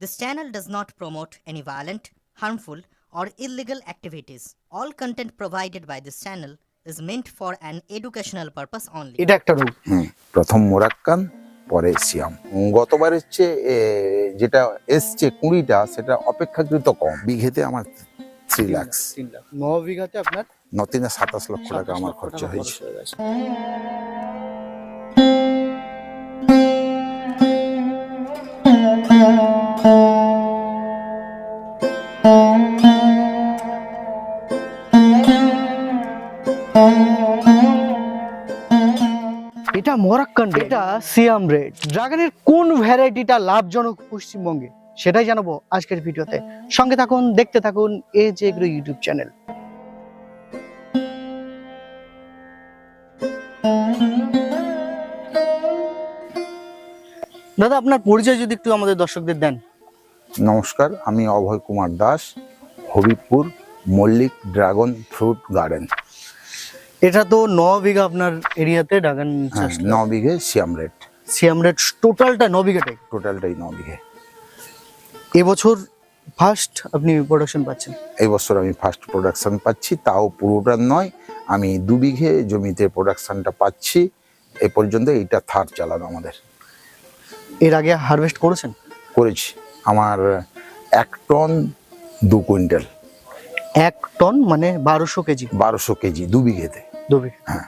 This channel does not promote any violent, harmful, or illegal activities. All content provided by this channel is meant for an educational purpose only. এটা একটা হুম প্রথম Moroccan পরে সিয়াম গতবারের চেয়ে যেটা এসছে কুড়িটা সেটা অপেক্ষাকৃত কম বিঘেতে আমার থ্রি লাক্স তিন ন বিঘাতে আপনার নতিনে সাতাশ লক্ষ টাকা আমার খরচা হয়েছে মরাক্কান এটা সিয়াম রেড ড্রাগনের কোন ভ্যারাইটিটা লাভজনক পশ্চিমবঙ্গে? সেটাই জানাব আজকের ভিডিওতে। সঙ্গে থাকুন দেখতে থাকুন এ যে এগ্রো ইউটিউব চ্যানেল দাদা আপনার পরিচয় যদি একটু আমাদের দর্শকদের দেন। নমস্কার আমি Abhay Kumar Das Habibpur Mallick dragon fruit garden. এটা তো ন বিঘা আপনার এরিয়াতে ড্রাগন হ্যাঁ চাষ ন বিঘে সিয়াম রেট। সিয়াম রেড টোটালটা ন বিঘাটাই? টোটালটাই ন বিঘে। এবছর ফার্স্ট আপনি প্রোডাকশন পাচ্ছেন? এই বছর আমি ফার্স্ট প্রোডাকশন পাচ্ছি তাও পুরোটা নয় আমি দু বিঘে জমিতে প্রোডাকশনটা পাচ্ছি এ পর্যন্ত এইটা থার্ড চালানো আমাদের। এর আগে হারভেস্ট করেছেন? করেছি। আমার এক টন দু কুইন্টাল। এক টন মানে বারোশো কেজি। বারোশো কেজি দু বিঘেতে। দু বিঘা। হ্যাঁ।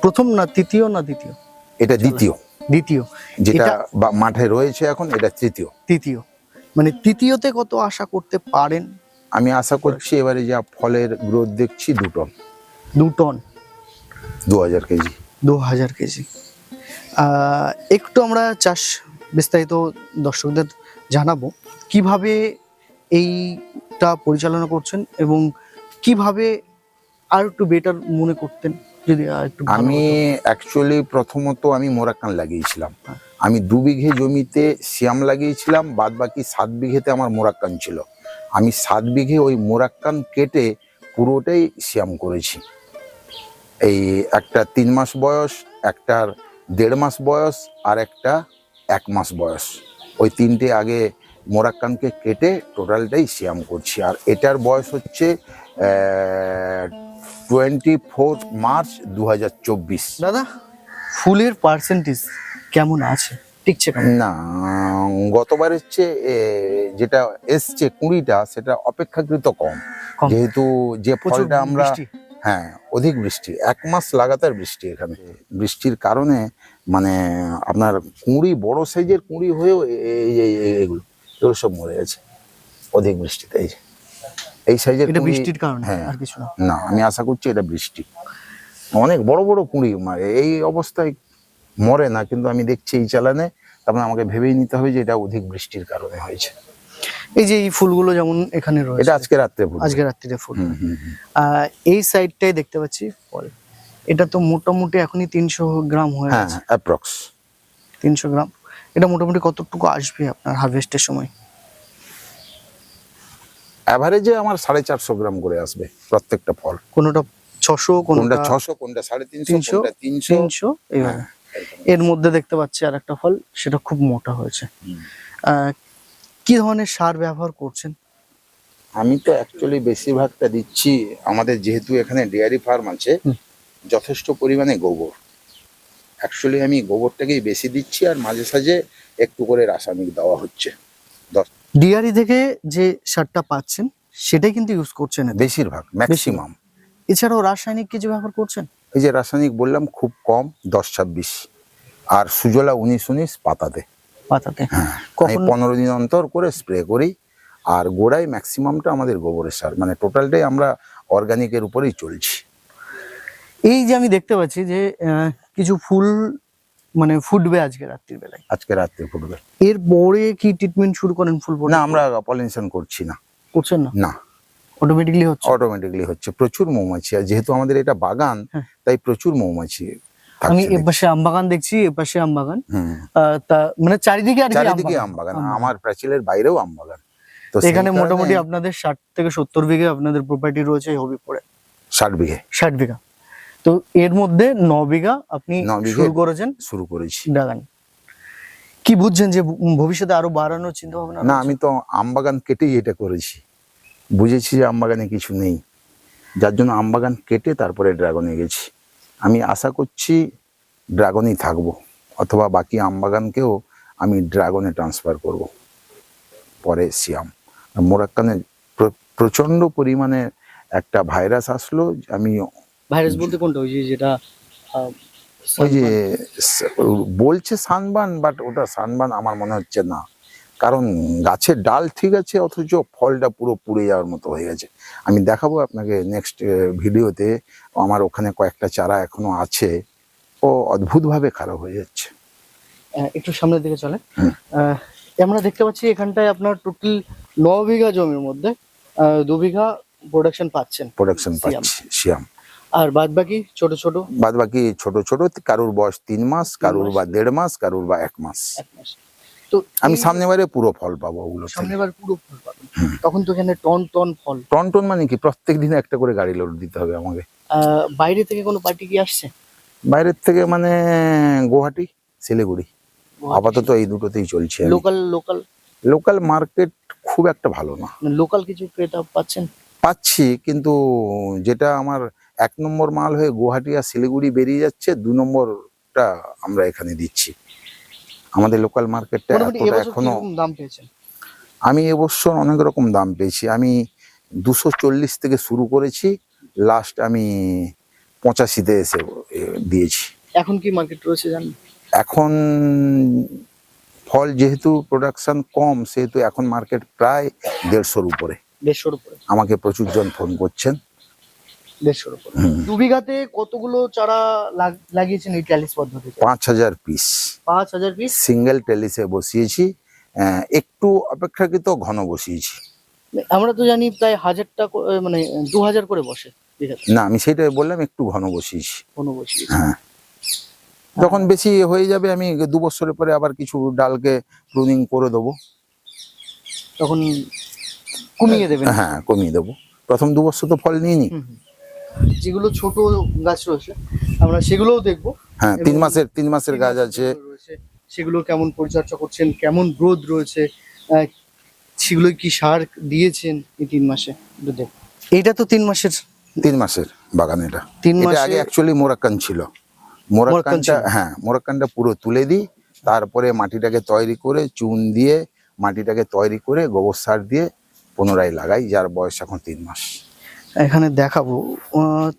প্রথম না তৃতীয় না দ্বিতীয়? এটা দ্বিতীয়। দ্বিতীয়। যেটা মাঠে রয়েছে এখন এটা তৃতীয়। তৃতীয়। মানে তৃতীয়তে কত আশা করতে পারেন? আমি আশা করছি এবারে যা ফলের গ্রোথ দেখছি দু টন। দু টন? দু হাজার কেজি। দু হাজার কেজি। আহ, একটু আমরা চাষ বিস্তারিত দর্শকদের জানাব। কীভাবে এইটা পরিচালনা করছেন এবং কীভাবে আর একটু বেটার মনে করতেন যদি একটু আমি অ্যাকচুয়ালি প্রথমত আমি মোরাক্কান লাগিয়েছিলাম। হ্যাঁ। আমি দু বিঘে জমিতে সিয়াম লাগিয়েছিলাম বাদ বাকি সাত বিঘেতে আমার মোরাক্কান ছিল। আমি সাত বিঘে ওই মোরাক্কান কেটে পুরোটাই সিয়াম করেছি। এই একটা তিন মাস বয়স একটার দেড় মাস বয়স আর একটা এক মাস বয়স। ওই তিনটে আগে মোরাক্কানকে কেটে টোটালটাই সিয়াম করছি। আর এটার বয়স হচ্ছে টোয়েন্টি ফোর মার্চ দু হাজার চব্বিশ দাদা ফুলের পার্সেন্টেজ কেমন আছে? টিকছে না গতবারের চেয়ে যেটা এসছে কুড়িটা সেটা অপেক্ষাকৃত কম। যেহেতু যে ফলটা আমরা হ্যাঁ অধিক বৃষ্টি। এক মাস লাগাতার বৃষ্টি এখানে। বৃষ্টির কারণে মানে আপনার কুঁড়ি বড় সাইজের কুঁড়ি হয়েও এই এগুলো এগুলো সব মরে গেছে। অধিক বৃষ্টিতে এই। এই সাইজের এটা বৃষ্টির কারণে হ্যাঁ। আর কিছু না। না আমি আশা করছি এটা বৃষ্টি। অনেক বড় বড় কুঁড়ি এই অবস্থায় মরে না কিন্তু আমি দেখছি এই চালানে তারপরে আমাকে ভেবেই নিতে হবে যে এটা অধিক বৃষ্টির কারণে হয়েছে। এই যে এই ফুলগুলো যেমন এখানে রয়েছে। এটা আজকে রাত্রে ফুটবে। আজকে রাত্রিতে ফুল। এই সাইডটাই দেখতে পাচ্ছি ফল এটা তো মোটামুটি এখনই তিনশো গ্রাম হয়ে হ্যাঁ গেছে। অ্যাপ্রক্স। তিনশো গ্রাম। এটা মোটামুটি কতটুকু আসবে আপনার হারভেস্টের সময়? অ্যাভারেজে আমার সাড়ে চারশো গ্রাম করে আসবে প্রত্যেকটা ফল। কোনোটা ছশো কোনটা ছশো কোনটা সাড়ে তিনশো তিনশো? তিনশো। তিনশো এর মধ্যে দেখতে পাচ্ছি আর একটা ফল সেটা খুব মোটা হয়েছে। কি ধরনের সার ব্যবহার করছেন? আমি তো অ্যাকচুয়ালি বেশিরভাগটা দিচ্ছি আমাদের যেহেতু এখানে ডেয়ারি ফার্ম আছে যথেষ্ট পরিমাণে গোবর। অ্যাকচুয়ালি আমি গোবরটাকেই বেশি দিচ্ছি আর মাঝে সাঝে একটু করে রাসায়নিক দেওয়া হচ্ছে ডিআরই থেকে যে সারটা পাচ্ছেন সেটাই কিন্তু ইউজ করছেন। বেশিরভাগ ম্যাক্সিমাম এছাড়াও রাসায়নিক কিছু ব্যবহার করছেন? এই যে রাসায়নিক বললাম খুব কম দশ ছাব্বিশ। আর সুজলা উনিশ উনিশ পাতাতে। পাতাতে। হ্যাঁ কখন? পনেরো দিন অন্তর করে স্প্রে করি আর গোড়ায় ম্যাক্সিমামটা আমাদের গোবরের সার মানে টোটালটাই আমরা অর্গানিকের উপরেই চলছি। এই যে আমি দেখতে পাচ্ছি যে কিছু ফুল মানে ফুটবে আজকে রাত্রির বেলায়। আজকে রাত্রে ফুটবে। এর পরে কি ট্রিটমেন্ট শুরু করেন ফুল না আমরা পলিনেশন করছি না। করছেন না? না। অটোমেটিকলি হচ্ছে? অটোমেটিকলি হচ্ছে। প্রচুর মৌমাছি আর যেহেতু আমাদের এটা বাগান হ্যাঁ। তাই প্রচুর মৌমাছি আমি এপাশে আম বাগান দেখছি এপাশে আম বাগান। তা মানে চারিদিকে আর চারিদিকে বাগান। আম বাগান। আমার প্রাচীলের বাইরেও আম বাগান। তো এখানে মোটামুটি আপনাদের ষাট থেকে সত্তর বিঘে আপনাদের প্রপার্টি রয়েছে হবিপুরে। ষাট বিঘে। ষাট বিঘা। তো এর মধ্যে ন বিঘা আপনি শুরু করেছেন। শুরু করেছি। ড্রাগন কি বুঝছেন যে ভবিষ্যতে আরও বাড়ানোর চিন্তা ভাবনা না আমি তো আমবাগান কেটেই এটা করেছি। বুঝেছি যে আমবাগানে কিছু নেই। যার জন্য আমবাগান কেটে তারপরে ড্রাগনে গেছি। আমি আশা করছি ড্রাগনই থাকব অথবা বাকি আমবাগানকেও আমি ড্রাগনে ট্রান্সফার করব। পরে সিয়াম মোরাক্কানে প্র- প্রচণ্ড পরিমাণে একটা ভাইরাস আসলো আমি ভাইরাস বলতে কোনটা? ওই যে যেটা ওই যে বলছে সানবান বাট ওটা সানবান আমার মনে হচ্ছে না। কারণ গাছের ডাল ঠিক আছে অথচ ফলটা পুরো পুড়ে যাওয়ার মতো হয়ে গেছে। আমি দেখাবো আপনাকে নেক্সট ভিডিওতে। আমার ওখানে কয়েকটা চারা এখনও আছে। ও অদ্ভুতভাবে খারাপ হয়ে যাচ্ছে। একটু সামনের দিকে চলে আমরা দেখতে পাচ্ছি এখানটায় আপনার টোটাল ন বিঘা জমির মধ্যে দু বিঘা প্রোডাকশন পাচ্ছেন প্রোডাকশন। পাচ্ছি শিয়াম আর বাদ বাকি ছোট ছোট? বাদ বাকি ছোট ছোট কারুর বয়স তিন মাস কারুর বা দেড় মাস কারুর বা এক মাস। এক মাস। তো আমি সামনে বারে পুরো ফল পাবো ওগুলো থেকে। সামনেবার পুরো ফল পাবো। তখন তো এখানে টন টন ফল। টন টন মানে কি? প্রত্যেক দিনে একটা করে গাড়ি লোড দিতে হবে আমাকে। বাইরে থেকে কোনো পার্টি কি আসছে? বাইরের থেকে মানে গুয়াহাটি শিলিগুড়ি। আপাতত এই দুটোতেই চলছে লোকাল লোকাল লোকাল মার্কেট খুব একটা ভালো না। লোকাল কিছু ক্রেতা পাচ্ছেন? পাচ্ছি কিন্তু যেটা আমার এক নম্বর মাল হয়ে গুয়াহাটি আর শিলিগুড়ি বেরিয়ে যাচ্ছে দু নম্বরটা আমরা এখানে দিচ্ছি। আমাদের লোকাল মার্কেটটা এতটা এখনও দাম পেয়েছে আমি এবছর অনেক রকম দাম পেয়েছি। আমি দুশো চল্লিশ থেকে শুরু করেছি লাস্ট আমি পঁচাশিতে এসে দিয়েছি। এখন কি মার্কেট রয়েছে জানেন? এখন ফল যেহেতু প্রোডাকশন কম সেহেতু এখন মার্কেট প্রায় দেড়শোর উপরে। দেড়শোর উপরে। আমাকে প্রচুর জন ফোন করছেন। দেড়শোর উপরে। দু বিঘাতে কতগুলো চারা লাগ- লাগিয়েছেন এই ট্যালিস পদ্ধতিতে? পাঁচ হাজার পিস। পাঁচ হাজার পিস? সিঙ্গেল টেলিসে বসিয়েছি। একটু অপেক্ষাকৃত ঘন বসিয়েছি। আমরা তো জানি প্রায় হাজারটা মানে দু হাজার করে বসে না আমি সেটাই বললাম একটু ঘন বসিয়েছি। কোনো বসিয়ে হ্যাঁ। যখন বেশি হয়ে যাবে আমি দু বছরের পরে আবার কিছু ডালকে প্রুনিং করে দেবো। তখন কমিয়ে দেবেন। হ্যাঁ কমিয়ে দেবো। প্রথম দু বছর তো ফল নিইনি। যেগুলো ছোট গাছ রয়েছে আমরা সেগুলোও দেখব। হ্যাঁ তিন মাসের তিন মাসের গাছ আছে। সেগুলো কেমন পরিচর্যা করছেন কেমন গ্রোথ রয়েছে সেগুলো কি সার দিয়েছেন এই তিন মাসে? একটু দেখো। এইটা তো তিন মাসের। তিন মাসের বাগান এটা। তিন এটা মাসে আগে অ্যাকচুয়ালি মোরাক্কান ছিল। মোরাক্কান মোরাক্কানটা হ্যাঁ মোরাক্কানটা পুরো তুলে দিই তারপরে মাটিটাকে তৈরি করে চুন দিয়ে মাটিটাকে তৈরি করে গোবর সার দিয়ে পুনরায় লাগাই যার বয়স এখন তিন মাস। এখানে দেখাবো।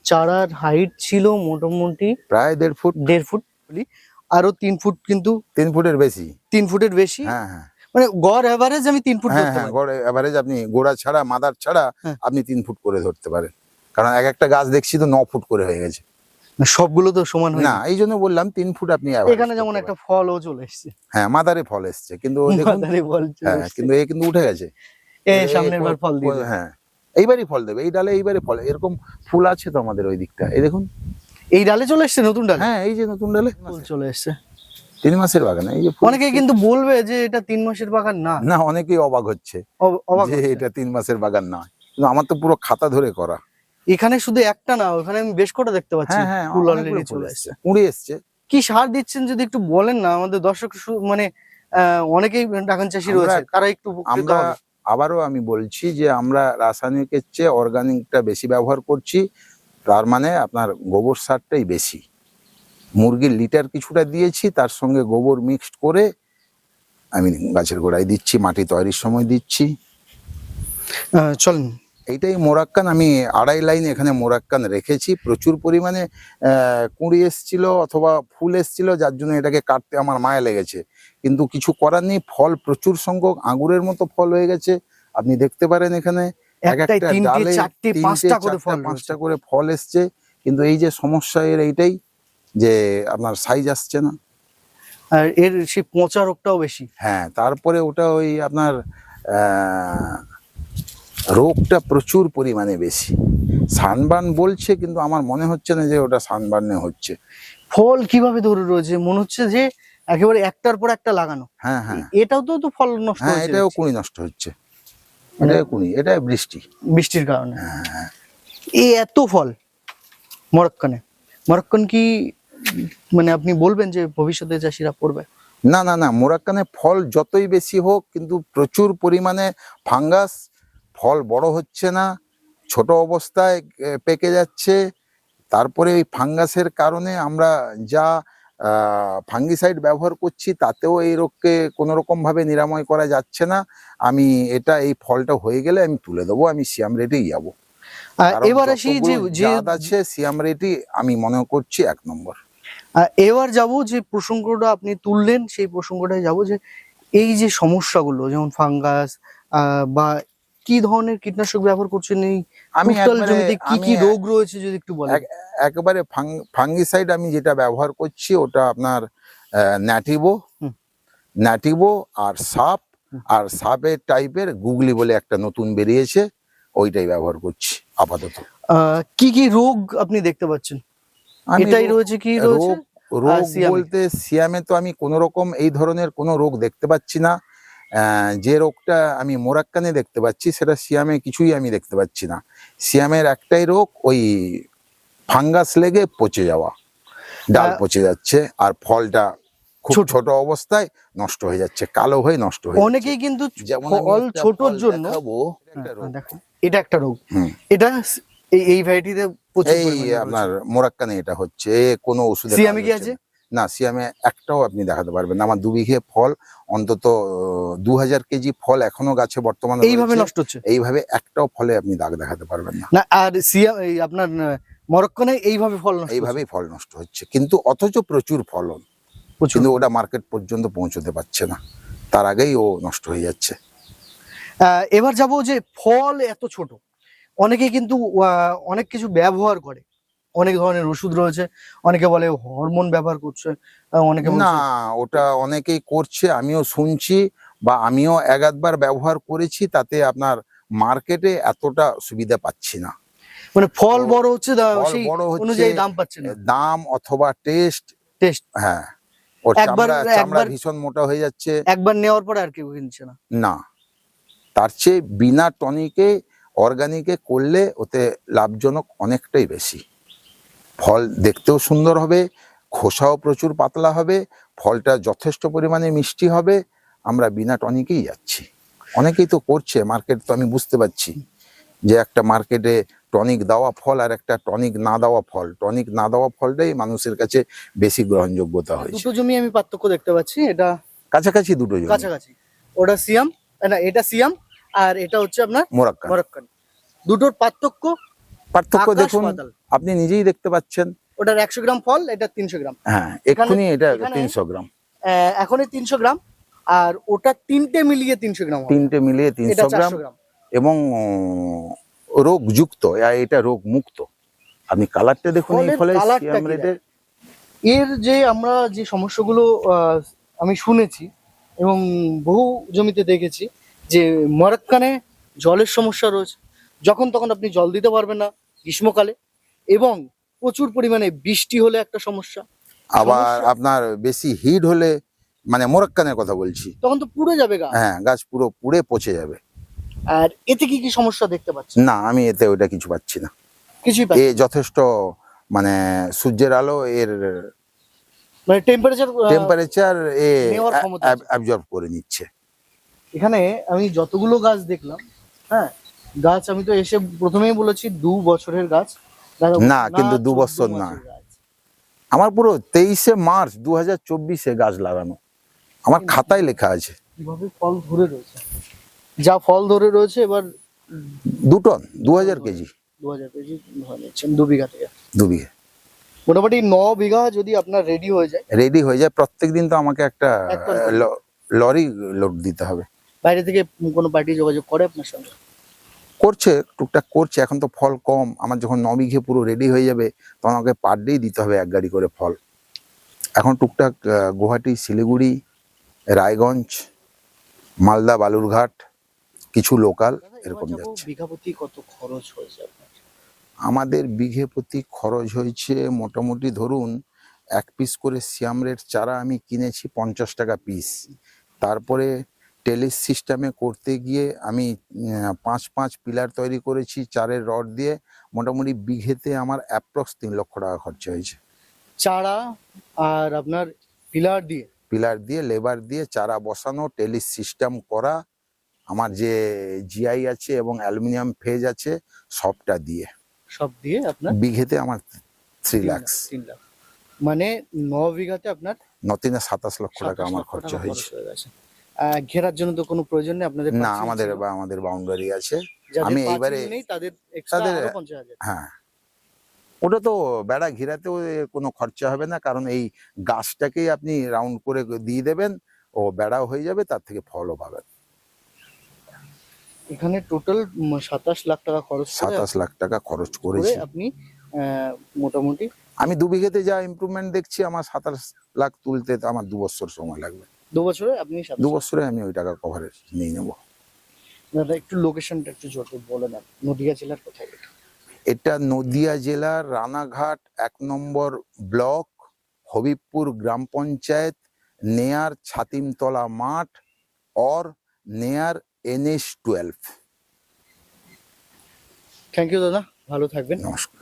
চারার হাইট ছিল মোটামুটি প্রায় দেড় ফুট। দেড় ফুট বলি। আরও তিন ফুট কিন্তু তিন ফুটের বেশি। তিন ফুটের বেশি? হ্যাঁ হ্যাঁ। মানে গড় এভারেজ আমি তিন ফুট হ্যাঁ হ্যাঁ পারি। এভারেজ আপনি গোড়া ছাড়া মাদার ছাড়া হ্যাঁ। আপনি তিন ফুট করে ধরতে পারেন। কারণ এক একটা গাছ দেখছি তো ন ফুট করে হয়ে গেছে। সবগুলো তো সমান না এই জন্য বললাম তিন ফুট আপনি এখানে যেমন একটা ফলও চলে এসছে। হ্যাঁ মাদারে ফল এসছে। কিন্তু দেখুন হ্যাঁ। কিন্তু এ কিন্তু উঠে গেছে। এ- সামনের বার ফল দিয়ে হ্যাঁ। এইবারই ফল দেবে এই ডালে এইবারে ফল এরকম ফুল আছে তো আমাদের ওই দিকটা এই দেখুন। এই ডালে চলে এসছে নতুন ডালে? হ্যাঁ এই যে নতুন ডালে। ফুল চলে এসছে। তিন মাসের বাগান এই যে অনেকে কিন্তু বলবে যে এটা তিন মাসের বাগান না। না অনেকেই অবাক হচ্ছে অবাক যে এটা তিন মাসের বাগান না কিন্তু আমার তো পুরো খাতা ধরে করা। এখানে শুধু একটা না ওখানে আমি বেশ কটা দেখতে পাচ্ছি। হ্যাঁ হ্যাঁ ফুল অলরেডি চলে এসছে কুড়ি এসছে। কি সার দিচ্ছেন যদি একটু বলেন না আমাদের দর্শক মানে অনেকেই বাগান চাষি রয়েছে তারা একটু আমরা। আবারও আমি বলছি যে আমরা রাসায়নিকের চেয়ে অর্গানিকটা বেশি ব্যবহার করছি, তার মানে আপনার গোবর সারটাই বেশি। মুরগির লিটার কিছুটা দিয়েছি, তার সঙ্গে গোবর মিক্সড করে আমি গাছের গোড়ায় দিচ্ছি, মাটি তৈরির সময় দিচ্ছি। চল এইটাই মোরাক্কান। আমি আড়াই লাইন এখানে মোরাক্কান রেখেছি। প্রচুর পরিমাণে কুঁড়ি এসছিল অথবা ফুল এসছিল যার জন্য এটাকে কাটতে আমার মায়া লেগেছে। কিন্তু কিছু করার নেই ফল প্রচুর সংখ্যক আঙুরের মতো ফল হয়ে গেছে। আপনি দেখতে পারেন এখানে এক একটা ডালে পাঁচটা করে ফল পাঁচটা করে ফল এসছে। কিন্তু এই যে সমস্যা এর এইটাই যে আপনার সাইজ আসছে না। আর এর সেই পচা রোগটাও বেশি। হ্যাঁ তারপরে ওটা ওই আপনার আহ, রোগটা প্রচুর পরিমাণে বেশি। সানবার্ন বলছে কিন্তু আমার মনে হচ্ছে না যে ওটা সানবার্নে হচ্ছে। ফল কীভাবে ধরে রয়েছে? মনে হচ্ছে যে একেবারে একটার পর একটা লাগানো। হ্যাঁ হ্যাঁ। এটাও তো ফল নষ্ট হ্যাঁ এটাও কুড়ি নষ্ট হচ্ছে। এটাও কুড়ি এটা বৃষ্টি। বৃষ্টির কারণে। হ্যাঁ, এই এত ফল মরক্কানে। মরক্কান কি মানে আপনি বলবেন যে ভবিষ্যতে চাষিরা করবে? না না না মোরাক্কানে ফল যতই বেশি হোক কিন্তু প্রচুর পরিমাণে ফাঙ্গাস ফল বড় হচ্ছে না ছোট অবস্থায় পেকে যাচ্ছে। তারপরে এই ফাঙ্গাসের কারণে আমরা যা ফাঙ্গিসাইড ব্যবহার করছি তাতেও এই রোগকে কোনো রকম ভাবে নিরাময় করা যাচ্ছে না। আমি এটা এই ফলটা হয়ে গেলে আমি তুলে দেবো আমি সিয়াম রেটেই যাব। এবার আসি যে আছে সিয়াম রেটই আমি মনে করছি এক নম্বর। এবার যাব যে প্রসঙ্গটা আপনি তুললেন সেই প্রসঙ্গটায় যাব যে এই যে সমস্যাগুলো যেমন ফাঙ্গাস বা কি ধরনের কীটনাশক ব্যবহার করছেন এই আমি জমিতে? কি কি রোগ রয়েছে যদি একটু বলেন? একেবারে ফাঙ্গিসাইড আমি যেটা ব্যবহার করছি ওটা আপনার ন্যাটিভো। ন্যাটিভো আর সাপ আর সাপের টাইপের গুগলি বলে একটা নতুন বেরিয়েছে ওইটাই ব্যবহার করছি আপাতত। কি কি রোগ আপনি দেখতে পাচ্ছেন? এটাই রয়েছে কি রোগ রোগ বলতে সিয়ামে তো আমি কোনো রকম এই ধরনের কোনো রোগ দেখতে পাচ্ছি না। যে রোগটা আমি মোরাক্কানে দেখতে পাচ্ছি সেটা সিয়ামে কিছুই আমি দেখতে পাচ্ছি না। সিয়ামের একটাই রোগ ওই ফাঙ্গাস লেগে পচে যাওয়া। ডাল পচে যাচ্ছে আর ফলটা খুব ছোট। অবস্থায় নষ্ট হয়ে যাচ্ছে কালো হয়ে নষ্ট হয়ে অনেকেই কিন্তু ফল ছোটর জন্য হ্যাঁ, এটা একটা রোগ। হুম। এটা এই এই ভ্যারাইটিতে এই আপনার মোরাক্কানে এটা হচ্ছে কোনো ওষুধে সিয়ামে কি আছে? না। সিয়ামে একটাও আপনি দেখাতে পারবেন না। আমার দু বিঘে ফল অন্তত দু হাজার কেজি ফল এখনও গাছে বর্তমানে এইভাবে নষ্ট হচ্ছে? এইভাবে একটাও ফলে আপনি দাগ দেখাতে পারবেন না। আর সিয়া এই আপনার মরক্কনে এইভাবে ফল এইভাবেই ফল নষ্ট হচ্ছে। কিন্তু অথচ প্রচুর ফলন। কিন্তু ওটা মার্কেট পর্যন্ত পৌঁছতে পারছে না। তার আগেই ও নষ্ট হয়ে যাচ্ছে। এবার যাব যে ফল এত ছোট। অনেকে কিন্তু অনেক কিছু ব্যবহার করে। অনেক ধরনের ওষুধ রয়েছে। অনেকে বলে হরমোন ব্যবহার করছে অনেকে না ওটা অনেকেই করছে আমিও শুনছি বা আমিও এক আধবার ব্যবহার করেছি তাতে আপনার মার্কেটে এতটা সুবিধা পাচ্ছি না। মানে ফল বড় হচ্ছে সেই অনুযায়ী দাম পাচ্ছে না। দাম অথবা টেস্ট টেস্ট হ্যাঁ ওর একবার- চামড়া চামড়া ভীষণ মোটা হয়ে যাচ্ছে। একবার নেওয়ার পরে আর কেউ কিনছে না। না তার চেয়ে বিনা টনিকে অর্গানিকে করলে ওতে লাভজনক অনেকটাই বেশি। ফল দেখতেও সুন্দর হবে খোসাও প্রচুর পাতলা হবে ফলটা যথেষ্ট পরিমাণে মিষ্টি হবে আমরা বিনা টনিকেই যাচ্ছি। অনেকেই তো করছে মার্কেট তো আমি বুঝতে পারছি যে একটা মার্কেটে টনিক দেওয়া ফল আর একটা টনিক না দেওয়া ফল। টনিক না দেওয়া ফলটাই মানুষের কাছে বেশি গ্রহণযোগ্যতা হয়েছে। দুটো জমি আমি পার্থক্য দেখতে পাচ্ছি এটা কাছাকাছি দুটো জমি। কাছাকাছি। ওটা সিয়াম না এটা সিয়াম আর এটা হচ্ছে আপনার মোরাক্কা মোরাক্কান। দুটোর পার্থক্য পার্থক্য দেখুন। আপনি নিজেই দেখতে পাচ্ছেন। ওটার একশো গ্রাম ফল এটা তিনশো গ্রাম। হ্যাঁ এটা তিনশো গ্রাম। আহ, এখন তিনশো গ্রাম আর ওটা তিনটে মিলিয়ে তিনশো গ্রাম তিনটে মিলিয়ে তিনশো গ্রাম এবং রোগযুক্ত এটা রোগ মুক্ত আপনি কালারটা দেখুন এই ফলে এর যে আমরা যে সমস্যাগুলো আমি শুনেছি এবং বহু জমিতে দেখেছি যে মরক্কানে জলের সমস্যা রয়েছে। যখন তখন আপনি জল দিতে পারবেন না গ্রীষ্মকালে। এবং প্রচুর পরিমাণে বৃষ্টি হলে একটা সমস্যা। আবার আপনার বেশি হিট হলে মানে মোরাক্কানের কথা বলছি। তখন তো পুড়ে যাবে গা। হ্যাঁ গাছ পুরো পুড়ে পচে যাবে। আর এতে কি কি সমস্যা দেখতে পাচ্ছি না আমি এতে ওটা কিছু পাচ্ছি না। কিছুই এ যথেষ্ট মানে সূর্যের আলো এর মানে টেম্পারেচার টেম্পারেচার এ। অ্যাবজর্ব করে নিচ্ছে। এখানে আমি যতগুলো গাছ দেখলাম হ্যাঁ গাছ আমি তো এসে প্রথমেই বলেছি দু বছরের গাছ। না, কিন্তু দু বছর না। আমার পুরো তেইশে মার্চ দু হাজার চব্বিশে গাছ লাগানো। আমার খাতায় লেখা আছে। কীভাবে ফল ধরে রয়েছে? যা ফল ধরে রয়েছে এবার দু টন দু হাজার কেজি। দু হাজার কেজি দু বিঘা থেকে। দু বিঘে। মোটামুটি ন বিঘা যদি আপনার রেডি হয়ে যায়। রেডি হয়ে যায় প্রত্যেক দিন তো আমাকে একটা লরি লোড দিতে হবে। বাইরে থেকে কোনো পার্টি যোগাযোগ করে আপনার সঙ্গে? করছে টুকটাক করছে এখন তো ফল কম। আমার যখন ন বিঘে পুরো রেডি হয়ে যাবে তখন আমাকে পার ডেই দিতে হবে এক গাড়ি করে ফল। এখন টুকটাক গুয়াহাটি শিলিগুড়ি রায়গঞ্জ মালদা বালুরঘাট কিছু লোকাল এরকম যাচ্ছে। কত খরচ হয়েছে আপনার? আমাদের বিঘে প্রতি খরচ হয়েছে মোটামুটি ধরুন এক পিস করে সিয়ামরের চারা আমি কিনেছি পঞ্চাশ টাকা পিস তারপরে টেলিস সিস্টেমে করতে গিয়ে আমি পাঁচ পাঁচ পিলার তৈরি করেছি চারের রড দিয়ে। মোটামুটি বিঘেতে আমার অ্যাপ্রক্স তিন লক্ষ টাকা খরচা হয়েছে। চারা আর আপনার পিলার দিয়ে? পিলার দিয়ে লেবার দিয়ে চারা বসানো টেলিস সিস্টেম করা আমার যে জিআই আছে এবং অ্যালুমিনিয়াম ফেজ আছে সবটা দিয়ে। সব দিয়ে আপনার? বিঘেতে আমার থ্রি তিন লাখ, লাখস তিন লাখ। মানে ন বিঘাতে আপনার নতিনে সাতাশ লক্ষ টাকা আমার খরচা হয়েছে। ঘেরার জন্য তো কোনো প্রয়োজন নেই আপনাদের না আমাদের বা আমাদের বাউন্ডারি আছে। আমি এইবারে- তাদের তাদের- হ্যাঁ। ওটা তো বেড়া ঘিরাতেও কোনো খরচা হবে না কারণ এই গাছটাকেই আপনি রাউন্ড করে দিয়ে দেবেন ও বেড়াও হয়ে যাবে তার থেকে ফলও পাবেন। এখানে টোটাল সাতাশ লাখ টাকা খরচ সাতাশ লাখ টাকা খরচ করে করেছি। আপনি মোটামুটি আমি দু বিঘেতে যা ইমপ্রুভমেন্ট দেখছি আমার সাতাশ লাখ তুলতে আমার দু বছর সময় লাগবে। দু বছরে আপনি দু বছরে আমি ওই টাকা কভারেজ নিয়ে নেব। দাদা একটু লোকেশনটা একটু জোর বলে দেন। নদিয়া জেলার কোথায় এটা? এটা নদিয়া জেলার রানাঘাট এক নম্বর ব্লক হবিবপুর গ্রাম পঞ্চায়েত নেয়ার ছাতিমতলা মাঠ অর নেয়ার এনএস টুয়েলভ থ্যাংক ইউ দাদা। ভালো থাকবেন। নমস্কার।